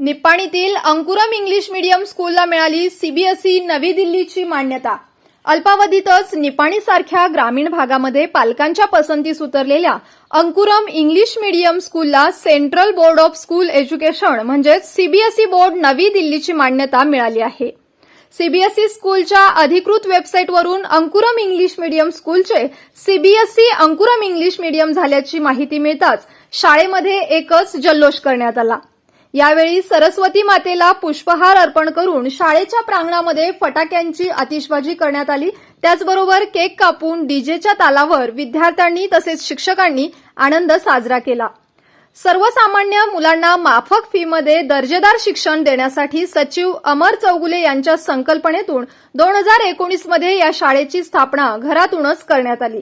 निपाणीतील अंकुरम English medium स्कूलला मिळाली CBSE नवी दिल्लीची मान्यता. अल्पावधीतच निपाणीसारख्या ग्रामीण भागामध्ये पालकांच्या पसंतीस उतरलेल्या अंकुरम इंग्लिश मीडियम स्कूलला central board of school education म्हणजेच सीबीएसई बोर्ड नवी दिल्लीची मान्यता मिळाली आहे. सीबीएसई स्कूलच्या अधिकृत वेबसाईटवरून अंकुरम इंग्लिश मीडियम स्कूलचे सीबीएसई अंकुरम इंग्लिश मीडियम झाल्याची माहिती मिळताच शाळेमध्ये एकच जल्लोष करण्यात आला. यावेळी सरस्वती मातेला पुष्पहार अर्पण करून शाळेच्या प्रांगणामध्ये फटाक्यांची आतिषबाजी करण्यात आली. त्याचबरोबर केक कापून डीजेच्या तालावर विद्यार्थ्यांनी तसेच शिक्षकांनी आनंद साजरा केला. सर्वसामान्य मुलांना माफक फीमध्ये दर्जेदार शिक्षण देण्यासाठी सचिव अमर चौगुले यांच्या संकल्पनेतून दोन हजार एकोणीसमध्ये या शाळेची स्थापना घरातूनच करण्यात आली.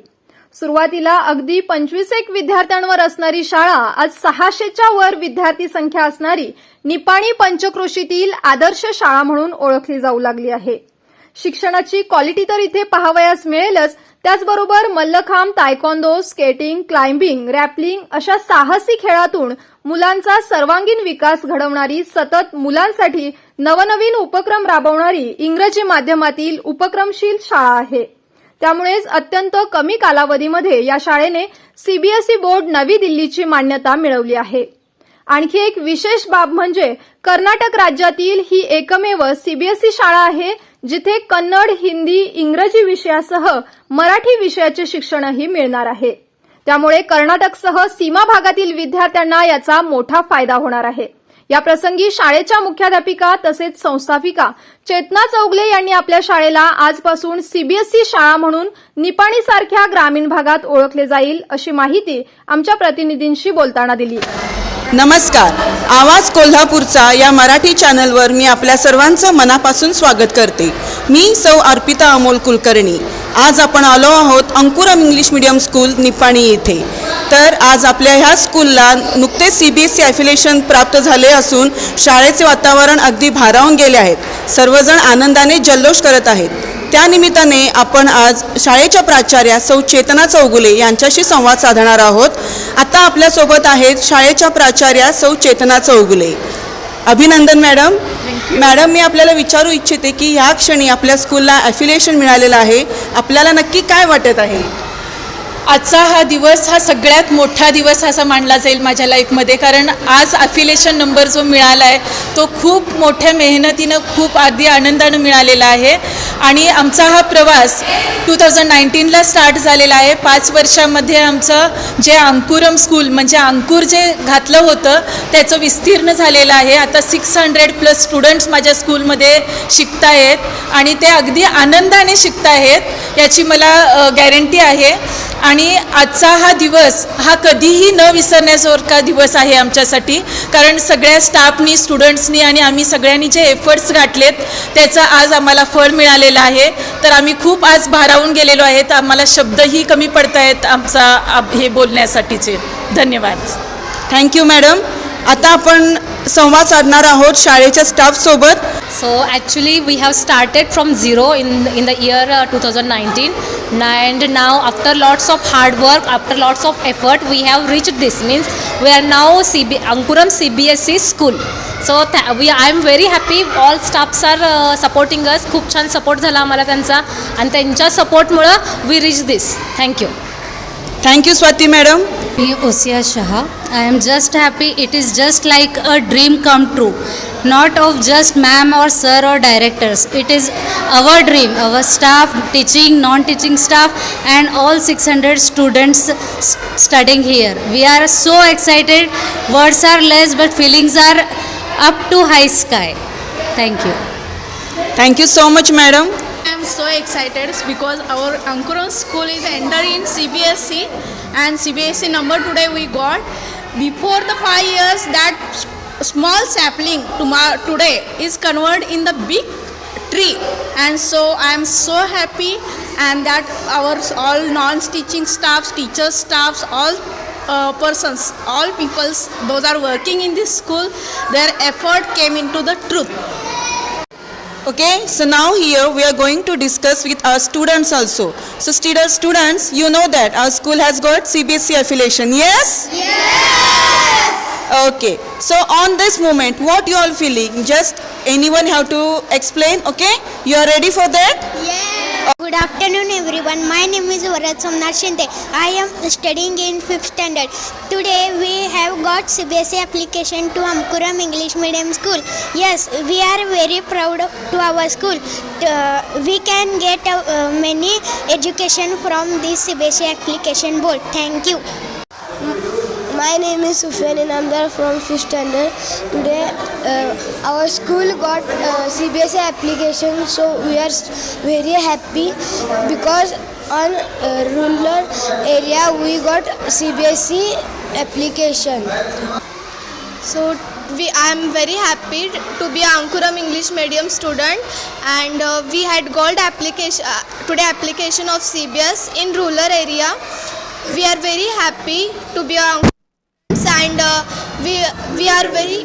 सुरुवातीला अगदी पंचवीस एक विद्यार्थ्यांवर असणारी शाळा आज सहाशेच्या वर विद्यार्थी संख्या असणारी निपाणी पंचक्रोशीतील आदर्श शाळा म्हणून ओळखली जाऊ लागली आहे. शिक्षणाची क्वालिटी तर इथे पाहावयास मिळेलच त्याचबरोबर mallakhamb taekwondo skating climbing rappelling अशा साहसी खेळातून मुलांचा सर्वांगीण विकास घडवणारी सतत मुलांसाठी नवनवीन उपक्रम राबवणारी इंग्रजी माध्यमातील उपक्रमशील शाळा आहे. त्यामुळेच अत्यंत कमी कालावधीमध्ये या शाळेने सीबीएसई बोर्ड नवी दिल्लीची मान्यता मिळवली आहे. आणखी एक विशेष बाब म्हणजे कर्नाटक राज्यातील ही एकमेव सीबीएसई शाळा आहे जिथे कन्नड हिंदी इंग्रजी विषयासह मराठी विषयाचे शिक्षणही मिळणार आहे. त्यामुळे कर्नाटकसह सीमा भागातील विद्यार्थ्यांना याचा मोठा फायदा होणार आहे. या प्रसंगी शाळेच्या मुख्याध्यापिका तसेच संस्थापिका चेतना चौगले यांनी आपल्या शाळेला आजपासून सीबीएसई शाळा म्हणून निपाणीसारख्या ग्रामीण भागात ओळखले जाईल अशी माहिती आमच्या प्रतिनिधींशी बोलताना दिली. नमस्कार. आवाज कोल्हापूरचा या मराठी चॅनलवर मी आपल्या सर्वांचं मनापासून स्वागत करते. मी सौ अर्पिता अमोल कुलकर्णी. आज आपण आलो आहोत Ankuram English medium school Nipani येथे तर आज आपल्या ह्या स्कूलला नुकतेच C B S C affiliation प्राप्त झाले असून शाळेचे वातावरण अगदी भारावून गेले आहेत. सर्वजण आनंदाने जल्लोष करत आहेत. त्यानिमित्ताने आपण आज शाळेच्या प्राचार्या सौ चेतना चौगुले यांच्याशी संवाद साधणार आहोत. आता आपल्यासोबत आहेत शाळेच्या प्राचार्या सौ चेतना चौगुले. अभिनंदन मॅडम. मॅडम मी आपल्याला विचारू इच्छिते की ह्या क्षणी आपल्या स्कूलला ॲफिलिएशन मिळालेलं आहे. आपल्याला नक्की काय वाटत आहे? आजचा हा दिवस हा सगळ्यात मोठा दिवस असा मानला जाईल माझ्या लाईफमध्ये कारण आज अफिलेशन नंबर जो मिळाला आहे तो खूप मोठ्या मेहनतीनं खूप आधी आनंदानं मिळालेला आहे. आणि आमचा हा प्रवास टू थाउजंड नाईन्टीनला स्टार्ट झालेला आहे. पाच वर्षामध्ये आमचं जे अंकुरम स्कूल म्हणजे अंकुर जे घातलं होतं त्याचं विस्तीर्ण झालेलं आहे. आता सिक्स हंड्रेड प्लस स्टुडंट्स माझ्या स्कूलमध्ये शिकतायत. आहेत आणि ते अगदी आनंदाने शिकत आहेत याची मला गॅरंटी आहे. आणि आजचा हा दिवस हा कधीही न विसरण्यासारखा दिवस आहे आमच्यासाठी. कारण सगळ्या स्टाफनी स्टुडंट्सनी आणि आम्ही सगळ्यांनी जे एफर्ट्स घातलेत त्याचा आज आम्हाला फळ मिळालेलं आहे. तर आम्ही खूप आज भारावून गेलेलो आहे तर आम्हाला शब्दही कमी पडत आहेत आमचा हे बोलण्यासाठीचे. धन्यवाद. थँक्यू मॅडम आता आपण संवाद साधणार आहोत शाळेच्या स्टाफ सोबत. So actually we have started from zero in in the year two thousand nineteen and now after lots of hard work after lots of effort we have reach this means we are now C B Ankuram C B S E school so we I'm very happy all staffs are supporting us खूप छान support झाला आम्हाला त्यांचा आणि त्यांच्या सपोर्टमुळं we reach this thank you thank you Swati madam Me Osia Shah. I am just happy. It is just like a dream come true. Not of just ma'am or sir or directors. It is our dream, our staff, teaching, non-teaching staff and all 600 students studying here. We are so excited. Words are less but feelings are up to high sky. Thank you. Thank you so much madam. I am so excited because our Ankuran school is entering CBSE and CBSE number today we got. Before the five years, that small sapling tomorrow today is converted in the big tree, and so I am so happy, and that our all non-teaching staffs, teachers, staffs, all uh, persons, all peoples, those are working in this school, their effort came into the truth. Okay, so now here we are going to discuss with our students also. So students, students, you know that our school has got CBSE affiliation. Yes? Yes. Okay. So on this moment, what you all feeling? Just anyone have to explain. Okay. You are ready for that? Good afternoon, everyone. My name is Varat Somnath Shinde. I am studying in 5th standard. Today we have got CBSE application to Amkuram English Medium School. Yes, we are very proud of- to our school. Uh, we can get uh, many education from this CBSE application board. Thank you. My name is Sufyan Inamdar from 5th standard. Today uh, our school got uh, CBSE application so we are very happy because on uh, rural area we got CBSE application. So we I am very happy to be Ankuram English medium student and uh, we had gold application uh, today application of CBS in rural area. We are very happy to be a and uh, we we are very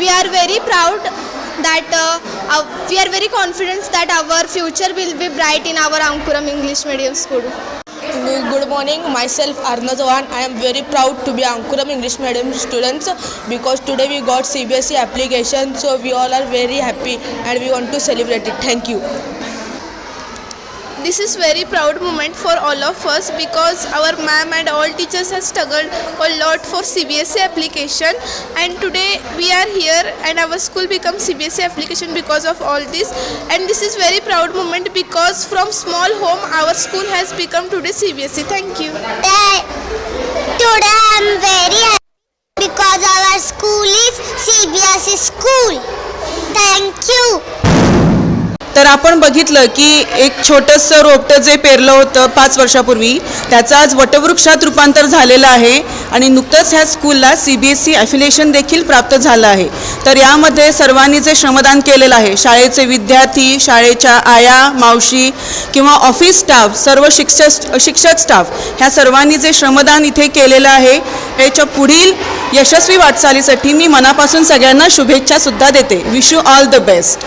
we are very proud that uh, we are very confident that our future will be bright in our Ankuram English medium school. Good morning, myself Arna Jawan. I am very proud to be Ankuram English medium students because today we got CBSE application so we all are very happy and we want to celebrate it. Thank you. This is very proud moment for all of us because our ma'am and all teachers have struggled a lot for CBSE application and today we are here and our school becomes CBSE application because of all this and this is very proud moment because from small home our school has become today CBSE. Thank you. Today I am very happy because our school is CBSE school. Thank you. तर आपण बघितलं की एक छोटंसं रोपटं जे पेरलं होतं पाच वर्षापूर्वी त्याचं आज वटवृक्षात रूपांतर झालेलं आहे आणि नुकतंच ह्या स्कूलला C B S C affiliation देखील प्राप्त झालं आहे. तर यामध्ये सर्वांनी जे श्रमदान केलेलं आहे शाळेचे विद्यार्थी शाळेच्या आया मावशी किंवा ऑफिस स्टाफ सर्व शिक्षक शिक्षक स्टाफ ह्या सर्वांनी जे श्रमदान इथे केलेलं आहे याच्या पुढील यशस्वी वाटचालीसाठी मी मनापासून सगळ्यांना शुभेच्छासुद्धा देते. Wish you all the best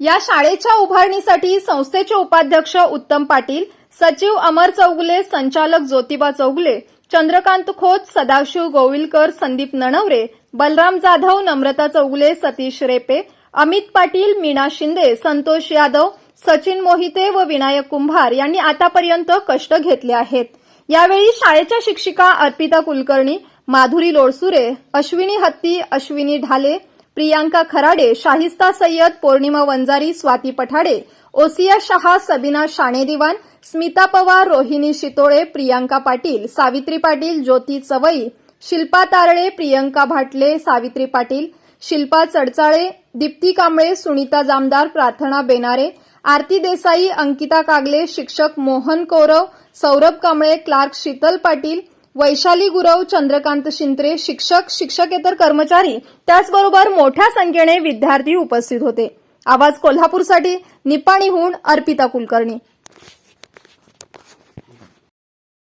या शाळेच्या उभारणीसाठी संस्थेचे उपाध्यक्ष उत्तम पाटील सचिव अमर चौगुले संचालक ज्योतिबा चौगुले चंद्रकांत खोत सदाशिव गोविलकर संदीप नणवरे बलराम जाधव नम्रता चौगुले सतीश रेपे अमित पाटील मीना शिंदे संतोष यादव सचिन मोहिते व विनायक कुंभार यांनी आतापर्यंत कष्ट घेतले आहेत. यावेळी शाळेच्या शिक्षिका अर्पिता कुलकर्णी माधुरी लोडसुरे अश्विनी हत्ती अश्विनी ढाले प्रियांका खराडे शाहिस्ता सय्यद पौर्णिमा वंजारी स्वाती पठाडे ओसिया शहा सबीना शाणे दिवान स्मिता पवार रोहिणी शितोळे प्रियांका पाटील सावित्री पाटील ज्योती चवई शिल्पा तारळे प्रियंका भाटले सावित्री पाटील शिल्पा चडचाळे दीप्ती कांबळे सुनीता जामदार प्रार्थना बेनारे आरती देसाई अंकिता कागले शिक्षक मोहन कौरव सौरभ कांबळे क्लार्क शीतल पाटील वैशाली गुरव चंद्रकांत शिंत्रे शिक्षक शिक्षकेतर कर्मचारी त्याचबरोबर मोठ्या संख्येने विद्यार्थी उपस्थित होते. आवाज कोल्हापूरसाठी निपाणीहून अर्पिता कुलकर्णी.